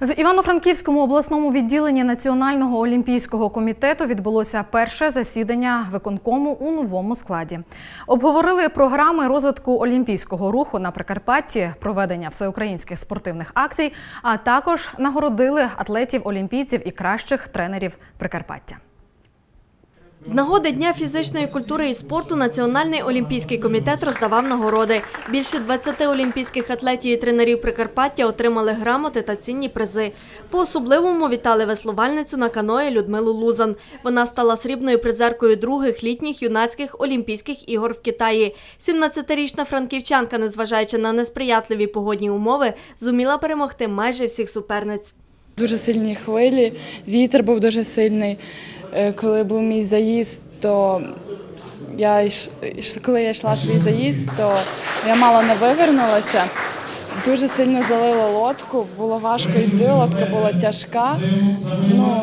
В Івано-Франківському обласному відділенні Національного олімпійського комітету відбулося перше засідання виконкому у новому складі. Обговорили програми розвитку олімпійського руху на Прикарпатті, проведення всеукраїнських спортивних акцій, а також нагородили атлетів-олімпійців і кращих тренерів Прикарпаття. З нагоди Дня фізичної культури і спорту Національний олімпійський комітет роздавав нагороди. Більше 20 олімпійських атлетів і тренерів Прикарпаття отримали грамоти та цінні призи. По-особливому вітали веслувальницю на каної Людмилу Лузан. Вона стала срібною призеркою других літніх юнацьких олімпійських ігор в Китаї. 17-річна франківчанка, незважаючи на несприятливі погодні умови, зуміла перемогти майже всіх суперниць. Дуже сильні хвилі, вітер був дуже сильний. Е, Коли був мій заїзд, то я йш- коли я йшла свій заїзд, то я мало не вивернулася. Дуже сильно залило лодку, було важко йти, лодка була тяжка. Ну,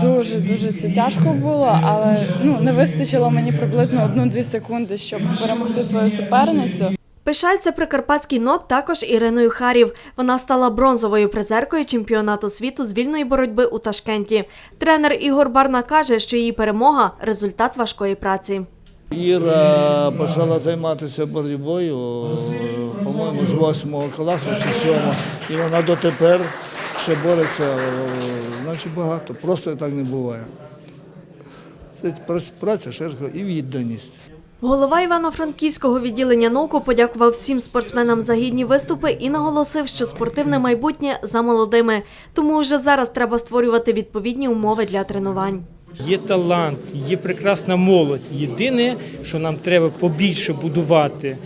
дуже дуже це тяжко було, але ну, не вистачило мені приблизно одну-дві секунди, щоб перемогти свою суперницю. Пишається прикарпатський нот також Іриною Харів. Вона стала бронзовою призеркою чемпіонату світу з вільної боротьби у Ташкенті. Тренер Ігор Барна каже, що її перемога результат важкої праці. Іра почала займатися боротьбою, е, по-моєму, з 8 класу чи 7, і вона дотепер ще бореться, е, значить багато, просто так не буває. Це прац- праця, шерха і відданість. Голова Івано-Франківського відділення науку подякував всім спортсменам за гідні виступи і наголосив, що спортивне майбутнє за молодими. Тому вже зараз треба створювати відповідні умови для тренувань. Є талант, є прекрасна молодь. Єдине, що нам треба побільше будувати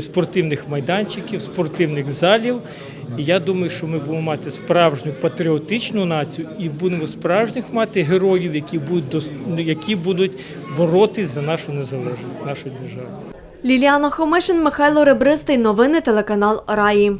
спортивних майданчиків, спортивних залів. І я думаю, що ми будемо мати справжню патріотичну націю і будемо справжніх мати героїв, які будуть дос- які будуть боротись за нашу незалежність, нашу державу. Ліліана Хомишин, Михайло Ребристий. Новини телеканал Раї.